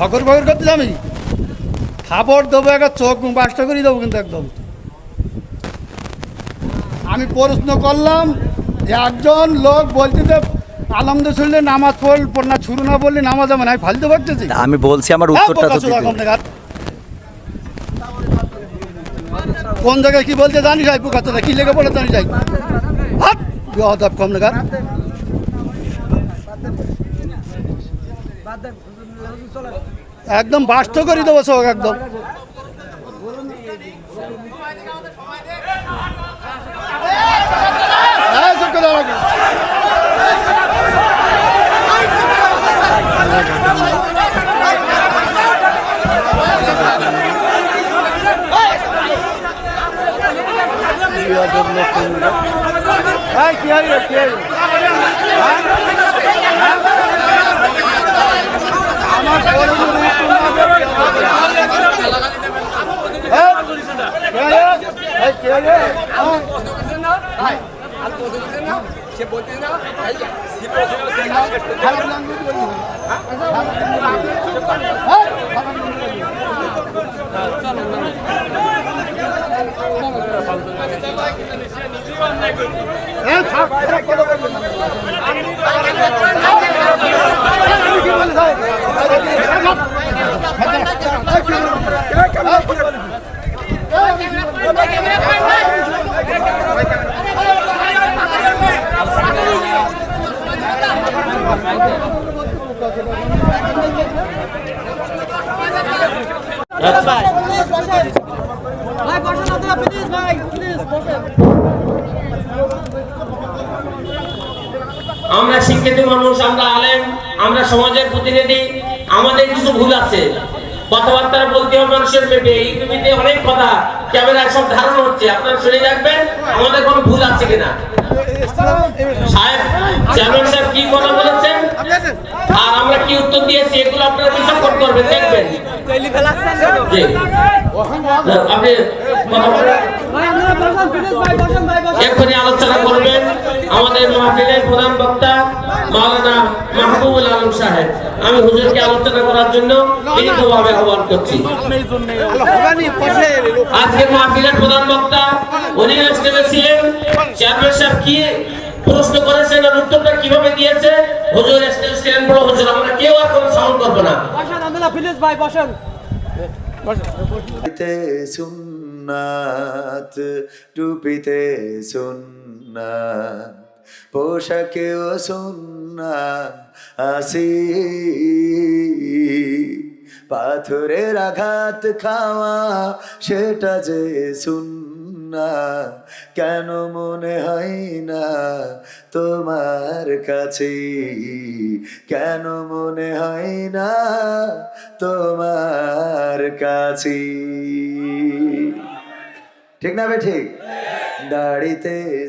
ফকর ফকর করতে আমি খাবার দেবো একটা চোখ বাসটা করে দেবো কিন্তু একদম। আমি প্রশ্ন করলাম যে একজন লোক বলছে যে আলমদ শুনলে নামাজ পড়ল না ছুরু না বললে নামাজ আমার আমি ফালতে পারতেছি আমি বলছি আমার উত্তরটা তো দিতে। কোন জায়গায় কি বলতে জানিস ভাই পোকাচোদা কি লেগে পড়ে জানিস ভাই হাট বেয়াদব কম নাগাদ একদম বাস্ত করে দেবো চোখ একদম। হ্যাঁ, চুপ করে থাক, থাক, কথা বলবেন না। কি বলে, ভাই? এই, কি বলে? ভাই বসেন আপনারা প্লিজ ভাই প্লিজ বসেন আমরা শিক্ষিত মানুষ, আমরা আলেম, আমরা সমাজের প্রতিনিধি, আমাদের কিছু ভুল আছে। কথাবার্তা বলতে হবে মানুষের পেটে টিভিতে অনেক কথা, ক্যামেরায় সব ধারণ হচ্ছে। আপনারা শুনে রাখবেন, আমাদের কোনো ভুল আছে কিনা? চেয়ারম্যান স্যার কি কথা বলেছেন? আর আমরা কি উত্তর দিয়েছি এগুলো আপনারা বিশ্লেষণ করবেন? দেখবেন। আলোচনা করবেন। আমাদের মাহফিলের প্রধান বক্তা মাওলানা মাহবুবুল আলম সাহেব আমি হুজুরকে আলোচনা করার জন্য আহ্বান করছি। আজকের মাহফিলের প্রধান বক্তা উনি স্টেজে ছিলেন। চেয়ারম্যান সাহেব কি প্রশ্ন করেছেন আর উত্তরটা কীভাবে দিয়েছে? হুজুর স্টেজে ছিলেন বড় হুজুর আমরা কেউ আর কোনো সাউন্ড করব না। বসেন আপনারা প্লিজ ভাই বসেন। সুন্নাত টুপিতে সুন্নাত। পোশাকেও সুন্না আসি। পাথরের আঘাত খাওয়া, সেটা যে সুন্না, কেন মনে হয় না তোমার কাছে? কেন মনে হয় না তোমার কাছে? ঠিক না বে ঠিক? দাড়িতে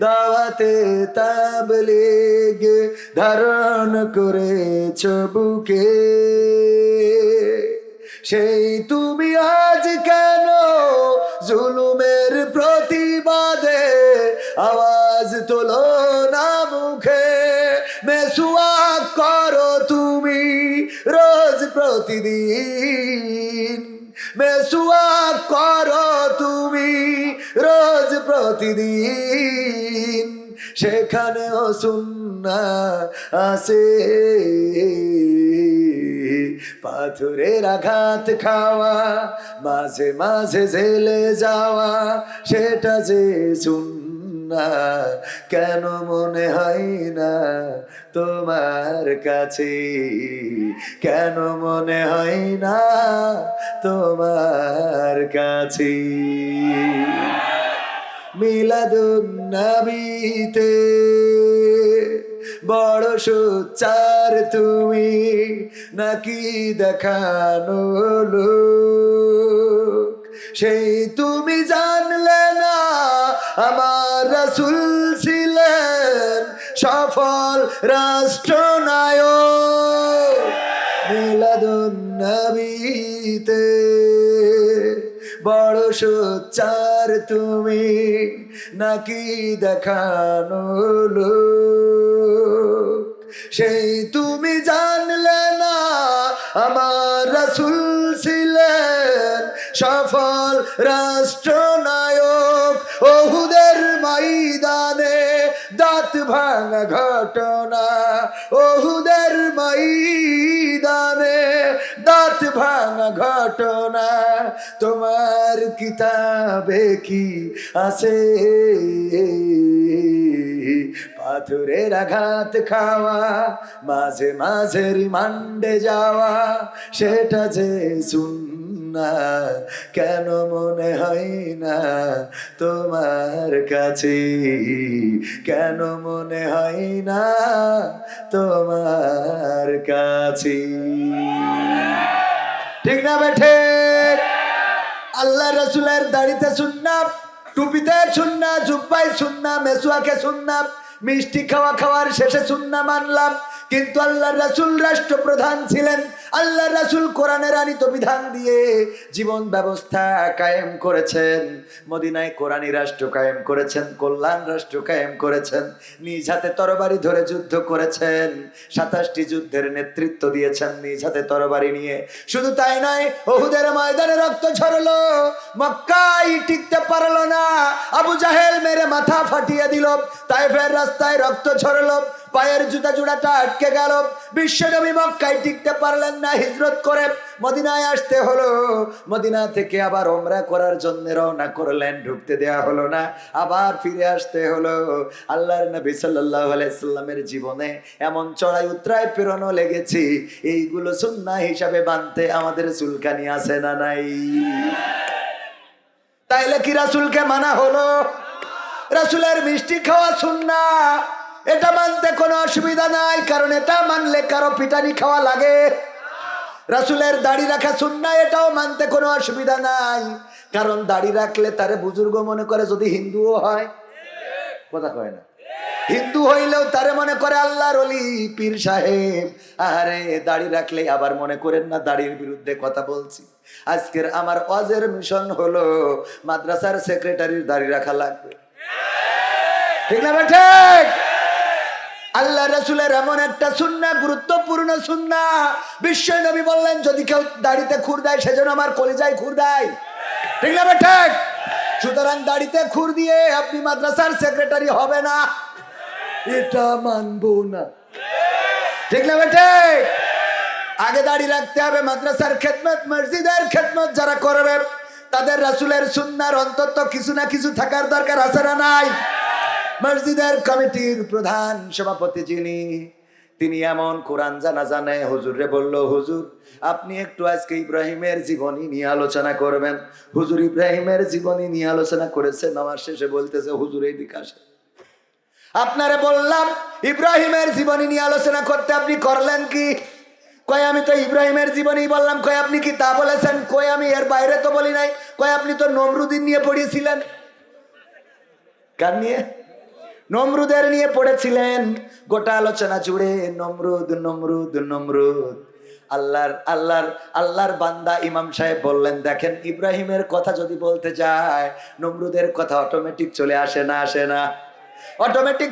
দাওয়াতে তাবলিগ ধারণ করেছ বুকে। সেই তুমি আজ কেন জুলুমের প্রতিবাদে আওয়াজ তোলো না মুখে? মেসুয়া করো তুমি রোজ প্রতিদিন রোজ প্রতিদিন সেখানেও সুন্না আসে পাথরের আঘাত খাওয়া মাঝে মাঝে জেলে যাওয়া সেটা যে শুননা কেন মনে হয় না তোমার কাছে? কেন মনে হয় না তোমার কাছে? মিলাদুন নবীতে বড় সোচ্চার তুমি নাকি দেখানো লোক? সেই তুমি জানলে না আমার রাসুল ছিলেন সফল রাষ্ট্রনায়ক। মিলাদুন নবীতে বড় সোচ্চার তুমি নাকি দেখানো সেই তুমি জানলে না আমার রাসুল ছিলেন সফল রাষ্ট্রনায়ক। ওহুদের ময়দানে দাঁত ভাঙা ঘটনা। ওহুদের ময়দানে দাঁত ভাঙা ঘটনা। তোমার কিতাবে কি আছে? পাথরের আঘাত খাওয়া, মাঝে মাঝে রিমান্ডে যাওয়া, সেটা যে শুননা কেন মনে হয় না তোমার কাছে? কেন মনে হয় না তোমার কাছে? ঠিক না বেঠে আল্লাহ রসুলের দাড়িতে শুননা টুপিতে শুননা জুব্বাই শুননা মেসুয়াকে শুননা মিষ্টি খাওয়া খাওয়ার শেষে শুননা মানলাম। কিন্তু আল্লাহ রাসুল রাষ্ট্রপ্রধান ছিলেন। আল্লাহ রাসুল কোরআনের আনিত বিধান দিয়ে জীবন ব্যবস্থা কায়েম করেছেন। মদিনায় কোরআনী রাষ্ট্র কায়েম করেছেন, কল্যাণ রাষ্ট্র কায়েম করেছেন, নিজ হাতে তরবারি ধরে যুদ্ধ করেছেন, সাতাশটি যুদ্ধের নেতৃত্ব দিয়েছেন নিজ হাতে তরবারি নিয়ে। শুধু তাই নয়, ওহুদের ময়দানে রক্ত ঝরলো মক্কাই টিকতে পারল না। আবু জাহেল মেরে মাথা ফাটিয়ে দিল, তাইফের রাস্তায় রক্ত ঝরলো পায়ের জুতা জোড়াটা আটকে গেল। বিশ্বনবী মক্কায় টিকতে পারলেন না, হিজরত করে মদিনায় আসতে হলো। মদিনা থেকে আবার ওমরা করার জন্য রওনা করলেন, ঢুকতে দেয়া হলো না, আবার ফিরে আসতে হলো। আল্লাহর নবী সাল্লাল্লাহু আলাইহি সাল্লামের জীবনে এমন চড়াই উতরায় প্রেরণও লেগেছি। এইগুলো সুন্নাহ হিসাবে বানতে আমাদের চুলকানি আছে না নাই? তাইলে কি রাসূলকে মানা হলো? রাসূলের মিষ্টি খাওয়া সুন্না এটা মানতে কোনো অসুবিধা নাই, কারণ এটা মানলে কারও পিটানি খাওয়া লাগে। রাসুলের দাড়ি রাখা সুন্না এটাও মানতে কোনো অসুবিধা নাই। কারণ দাড়ি রাখলে তারে বুজুর্গ মনে করে যদি হিন্দুও হয়। কথা কয় না? হিন্দু হইলেও তারে মনে করে আল্লাহর অলি পীর সাহেব। আরে, দাড়ি রাখলে আবার মনে করেন না দাড়ির বিরুদ্ধে কথা বলছি। আজকের আমার ওয়াজের মিশন হলো, মাদ্রাসার সেক্রেটারির দাড়ি রাখা লাগবে। ঠিক না ঠিক? আল্লাহ রসুলের এমন একটা সুন্না গুরুত্বপূর্ণ সুন্না বিশ্ব নবী বললেন, যদি কেউ দাড়িতে খুর দেয় সেজন্য আমার কলিজায় খুর দেয়। ঠিক না ঠিক সুতরাং দাড়িতে খুর দিয়ে আপনি মাদ্রাসার সেক্রেটারি হবে না। এটা মানবো না। ঠিক না ঠিক আগে দাড়ি রাখতে হবে মাদ্রাসার খেদমত, মসজিদের খেদমত যারা করবে, তাদের রাসুলের সুন্নার অন্তত কিছু না কিছু থাকার দরকার আছে না নাই? মসজিদের কমিটির প্রধান সভাপতি যিনি, তিনি এমন কোরআন জানা জানে। হুজুরে বলল, হুজুর, আপনি একটু আজকে ইব্রাহিমের জীবনী নিয়ে আলোচনা করবেন। হুজুর ইব্রাহিমের জীবনী নিয়ে আলোচনা করেছে নামাজ শেষে বলতেছে, হুজুর এই দিকে আপনারে বললাম, ইব্রাহিমের জীবনী নিয়ে আলোচনা করতে আপনি করলেন কি? কয়, আমি তো ইব্রাহিমের জীবনী বললাম। কয়, আপনি কি তা বলেছেন? কয়, আমি এর বাইরে তো বলি নাই। কয়, আপনি তো নমরুদ্দিন নিয়ে পড়িয়েছিলেন। কার নিয়ে? নমরুদের নিয়ে পড়েছিলেন। গোটা আলোচনা জুড়ে নমরুদ নমরুদ নমরুদ। আল্লাহর আল্লাহর আল্লাহর বান্দা ইমাম সাহেব বললেন, দেখেন, ইব্রাহিমের কথা যদি বলতে যায়, নমরুদের কথা অটোমেটিক চলে আসে না আসে না। অটোমেটিক